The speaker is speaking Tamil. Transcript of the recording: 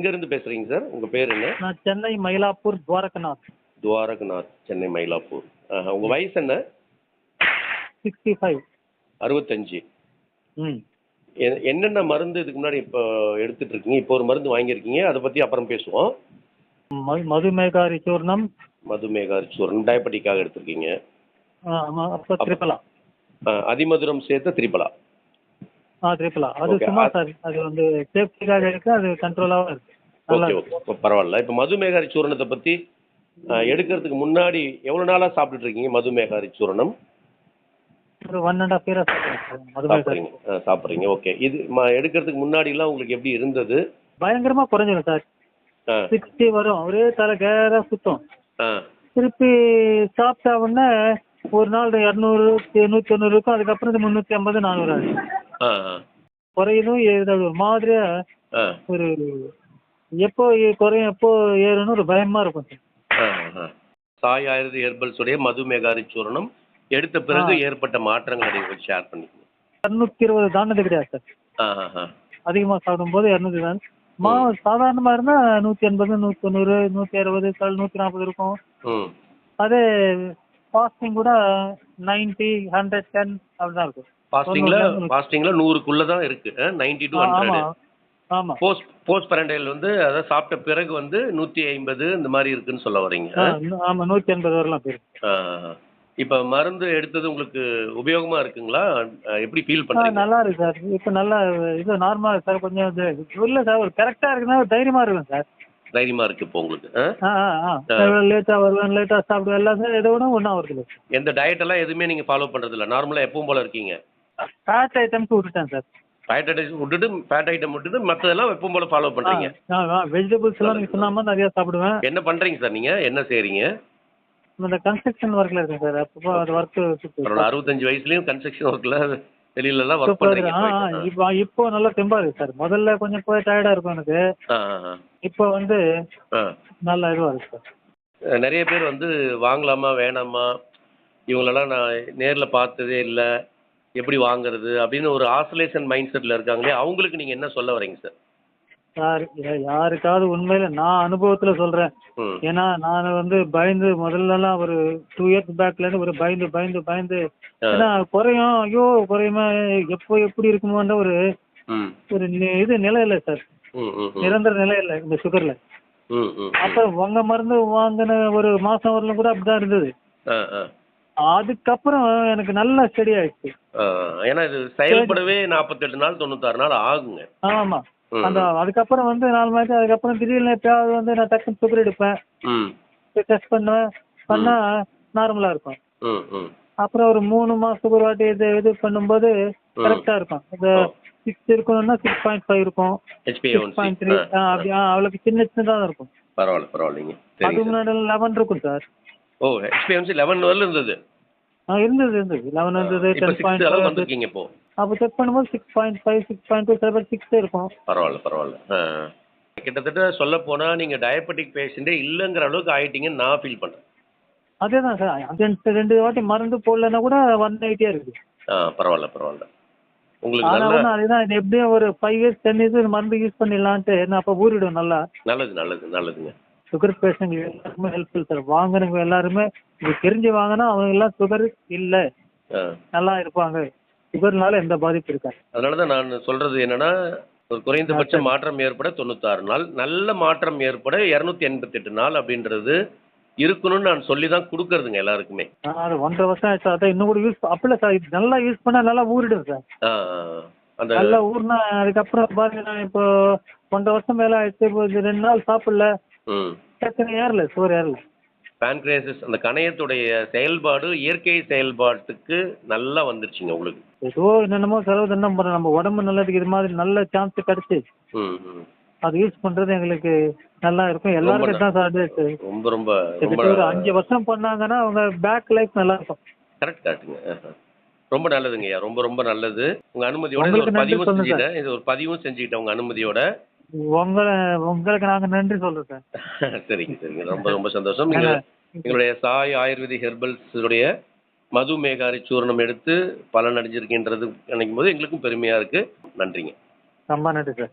எங்கேருந்து பேசுகிறீங்க சார்? உங்கள் பேர் என்ன? நான் சென்னை மயிலாப்பூர் துவாரகநாத். துவாரகநாத் சென்னை மயிலாப்பூர். ஆஹா உங்கள் வயசு என்ன? Sixty five. அறுபத்தஞ்சு. ம். எ- என்னென்ன மருந்து இதுக்கு முன்னாடி இப்போ எடுத்துட்டு இருக்கீங்க இப்போ ஒரு மருந்து வாங்கியிருக்கீங்க அதை பற்றி அப்புறம் பேசுவோம். மது மதுமேகாரி சூர்ணம் மதுமேகா சூரன் டயபெட்டிக்காக எடுத்திருக்கீங்க. அப்போ திரிபலா. ஆ, அதிமதுரம் சேர்த்த திரிபலா. ஆ திரிபலா அது சும்மா சார் அது வந்து சேஃப்டிக்காக இருக்கு அது கண்ட்ரோலாகவும் இருக்கு. ஓகே பரவாயில்ல. இப்போ மதுமேகாரி சூரணத்தை பற்றி எடுக்கிறதுக்கு முன்னாடி எவ்வளோ நாளாக சாப்பிட்டுட்டு இருக்கீங்க மதுமேகாரி சூரணம்? ஒரு ஒன் அண்ட் ஆஃப் இயராக சாப்பிட்றீங்க. சாப்பிட்றீங்க. ஓகே இது ம எடுக்கிறதுக்கு முன்னாடிலாம் உங்களுக்கு எப்படி இருந்தது? பயங்கரமாக குறைஞ்சிடும் சார். சிக்ஸ்டி வரும். ஒரே தலை கேராக சுத்தம். ஆ. திருப்பி சாப்பிட்டா உடனே ஒரு நாள் இரநூறு நூற்றி தொண்ணூறு இருக்கும். அதுக்கப்புறம் முந்நூற்றி ஐம்பது நானூறு ஆகுது ஆ. ஆ குறையுதும் ஏறுது ஒரு மாதிரியா ஒரு எப்போ குறையும் எப்போ ஏறும்னு ஒரு பயமா இருக்கும். சார். சாய் ஆயுர்வேத ஹெர்பல்ஸுடைய மதுமேகாரி சூரணம் எடுத்த பிறகு ஏற்பட்ட மாற்றங்களை நீங்கள் ஷேர் பண்ணிக்கணும். இரநூத்தி இருபது தாண்டது கிடையாது சார். ஆ ஆ ஆ. அதிகமாக சாப்பிடும்போது இரநூத்தி தான். மா சாதாரணமாக இருந்தால் நூற்றி எண்பது நூற்றி தொண்ணூறு நூற்றி அறுபது நூற்றி நாற்பது இருக்கும். அதே ஃபாஸ்டிங் கூட நைன்ட்டி ஹண்ட்ரட் டென் அப்படி தான் இருக்கும். ஃபாஸ்டிங்கில் தொண்ணூறு. ஃபாஸ்டிங்கில் நூறுக்குள்ளே தான் இருக்குது நைன்டி டு ஹண்ட்ரட் ஆமா போஸ்ட் போஸ்ட் பரண்டைல் வந்து அதை சாப்பிட்ட பிறகு வந்து நூற்றி ஐம்பது இந்த மாதிரி இருக்குன்னு சொல்ல வரீங்க. ஆமாம் நூற்றி எண்பது வரலாம் போயிருக்கு. இப்போ மருந்து எடுத்தது உங்களுக்கு உபயோகமாக இருக்குங்களா? எப்படி ஃபீல் ஆ பண்ணுறீங்க நல்லா இருக்கு சார். இப்போ நல்லா இது இருக்கு சார் கொஞ்சம் இது இல்லை சார் ஒரு கரெக்டாக இருக்குன்னா ஒரு தைரியமாக இருக்கும் சார். தைரியமாக இருக்குது இப்போ உங்களுக்கு லேட்டாக வருவேன் லேட்டாக சாப்பிடுவேன். எல்லாம் சார் எதை விட ஒன்றா வருது எந்த டயட் எல்லாம் எதுவுமே நீங்கள் ஃபாலோ பண்ணுறதில்ல நார்மலாக எப்பவும் போல இருக்கீங்க? ஃபேட் ஐட்டம்க்கு விட்டுட்டேன் சார் ஃபேட் ஐட்டம் விட்டுட்டு ஃபேட் ஐட்டம் விட்டுட்டு மற்றதெல்லாம் எப்பவும் போல ஃபாலோ பண்ணுறீங்க வெஜிடபிள்ஸ் எல்லாம் சொன்ன மாதிரி நிறையா சாப்பிடுவேன். என்ன பண்ணுறீங்க சார் நீங்கள் என்ன செய்கிறீங்க இந்த கன்ஸ்ட்ரக்ஷன் ஒர்க்கில் இருக்கேன் சார் அது ஒர்க்கு அறுபத்தஞ்சு வயசுலேயும் கன்ஸ்ட்ரக்ஷன் ஒர்க்கில் வெளியிலலாம் ஒர்க் ஆ, இப்போ இப்போ நல்லா தெம்பா இருக்கு சார் முதல்ல கொஞ்சம் போய் டயர்டாக இருக்கும் எனக்கு. இப்போ வந்து நல்லா இதுவாக இருக்கு சார். நிறைய பேர் வந்து வாங்கலாமா வேணாமா இவங்களெல்லாம் நான் நேரில் பார்த்ததே இல்லை. எப்படி வாங்குறது அப்படின்னு ஒரு ஆசோலேஷன் மைண்ட் செட்டில் இருக்காங்களே அவங்களுக்கு நீங்கள் என்ன சொல்ல வரீங்க சார் சார் யா- யாருக்காவது உண்மையில நான் அனுபவத்தில் சொல்கிறேன் ம். ஏன்னா நான் வந்து பயந்து முதல்லலாம் ஒரு டூ இயர்ஸ் பேக்லேருந்து ஒரு பயந்து பயந்து பயந்து. ஏன்னா குறையும். ஐயோ குறையுமா. எப்போ எப்படி இருக்குமோன்ற ஒரு ஒரு இது நிலை இல்லை சார் நிரந்தர நிலை இல்லை இந்த சுகரில் அப்போ உங்க மருந்து வாங்கின ஒரு மாதம் வரலும் கூட அப்படி தான் இருந்தது அதுக்கப்புறம் எனக்கு நல்லா ஸ்டடி ஆயிடுச்சு. ஏன்னா இது செயல்படவே நாற்பத்தெட்டு நாள் தொண்ணூத்தாறு நாள் ஆகுங்க. ஆமாம் ம், அந்த அதுக்கப்புறம் வந்து நாலு மாதம் அதுக்கப்புறம் திடீர்னு எப்பயாவது வந்து நான் டக்குன்னு சுகர் எடுப்பேன். டெஸ்ட் பண்ணுவேன். பண்ணால் நார்மலாக இருக்கும். அப்புறம் ஒரு மூணு மாதத்துக்கு ஒரு வாட்டி இது இது பண்ணும்போது கரெக்டாக இருக்கும். இந்த. சிக்ஸ் இருக்கணும்னா சிக்ஸ் பாயிண்ட் ஃபைவ் இருக்கும். சிக்ஸ் பாயிண்ட் த்ரீ அவளுக்கு சின்ன சின்னதாக தான் இருக்கும். பரவாயில்ல பரவாயில்லைங்க. அதுக்கு முன்னாடி லெவன் இருக்கும் சார் ஓ ஹெச்பிஎம்சி லெவன் வரல இருந்தது? ஆ இருந்தது இருந்தது. லெவன் இருந்தது டென் பாயிண்ட் இப்போ. அப்போ செக் பண்ணும்போது six point five six point two சில பேர் சிக்ஸே இருக்கும். பரவாயில்ல பரவாயில்ல. கிட்டத்தட்ட சொல்ல போனால் நீங்கள் டயபெட்டிக் பேஷண்ட்டே இல்லைங்கிற அளவுக்கு ஆயிட்டீங்கன்னு நான் ஃபீல் பண்ணுறேன் அதே தான் சார் ரெண்டு ரெண்டு வாட்டி மருந்து போடலன்னா கூட ஒன் எயிட்டியே இருக்கு ஆ பரவாயில்ல பரவாயில்ல. உங்களுக்கு நல்ல அதுதான் எப்படியும் ஒரு ஃபைவ் இயர்ஸ் டென் இயர்ஸ் மருந்து யூஸ் பண்ணிடலான்ட்டு நான் அப்போ ஊறிடும் நல்லா. நல்லது நல்லது நல்லதுங்க. சுகர் பேஷண்ட் எல்லாருக்குமே ஹெல்ப்ஃபுல் சார் வாங்குறவங்க எல்லாருமே இது தெரிஞ்சு வாங்கினா அவங்க எல்லாம் சுகர் இல்லை. நல்லா இருப்பாங்க. சுகர்னால எந்த பாதிப்பு இருக்காது. அதனால தான் நான் சொல்கிறது என்னன்னா ஒரு குறைந்தபட்ச மாற்றம் ஏற்பட தொண்ணூத்தாறு நாள் நல்ல மாற்றம் ஏற்பட இரநூத்தி எண்பத்தெட்டு நாள் அப்படின்றது இருக்கணும்னு நான் சொல்லி தான் கொடுக்கறதுங்க எல்லாருக்குமே. அது ஒன்றரை வருஷம் ஆயிடுச்சு அதான் இன்னும் கூட யூஸ் அப்படில சார் நல்லா யூஸ் பண்ணால் நல்லா ஊறிடும் சார். அந்த நல்லா ஊறினா அதுக்கப்புறம் பாருங்க நான் இப்போ ஒன்றரை வருஷம் மேலே ஆயிடுச்சு இப்போ ரெண்டு நாள் சாப்பிடல. ஏறல சுகர் ஏறல. பேன்க்ரேசஸ் அந்த கணையத்துடைய செயல்பாடு இயற்கை செயல்பாட்டுக்கு நல்லா வந்துருச்சுங்க உங்களுக்கு. ஏதோ என்னென்னமோ செலவு தினம் பண்ணுறோம் நம்ம உடம்பு நல்லதுக்கு இது மாதிரி நல்ல சான்ஸ் கிடச்சி. ம் ம். அது யூஸ் பண்ணுறது எங்களுக்கு நல்லா இருக்கும். எல்லாருக்கும் தான் சார் ரொம்ப ரொம்ப ஒரு அஞ்சு வருஷம் பண்ணாங்கன்னா அவங்க பேக் லைஃப் நல்லா இருக்கும். கரெக்ட் கரெக்டுங்க. ரொம்ப நல்லதுங்கய்யா. ரொம்ப ரொம்ப நல்லது. உங்க அனுமதியோட ஒரு பதிவும் செஞ்சுட்டேன் இது ஒரு பதிவும் செஞ்சுக்கிட்டேன் உங்க அனுமதியோட. உங்களை உங்களுக்கு நாங்கள் நன்றி சொல்கிறோம் சார். சரிங்க சரிங்க. ரொம்ப ரொம்ப சந்தோஷம். நீங்க எங்களுடைய சாய் ஆயுர்வேதிக் ஹெர்பல்ஸுடைய மது மேகாரி சூரணம் எடுத்து பலன் அடைஞ்சிருக்கின்றது நினைக்கும் போது எங்களுக்கும் பெருமையா இருக்கு. நன்றிங்க. ரொம்ப நன்றி சார்.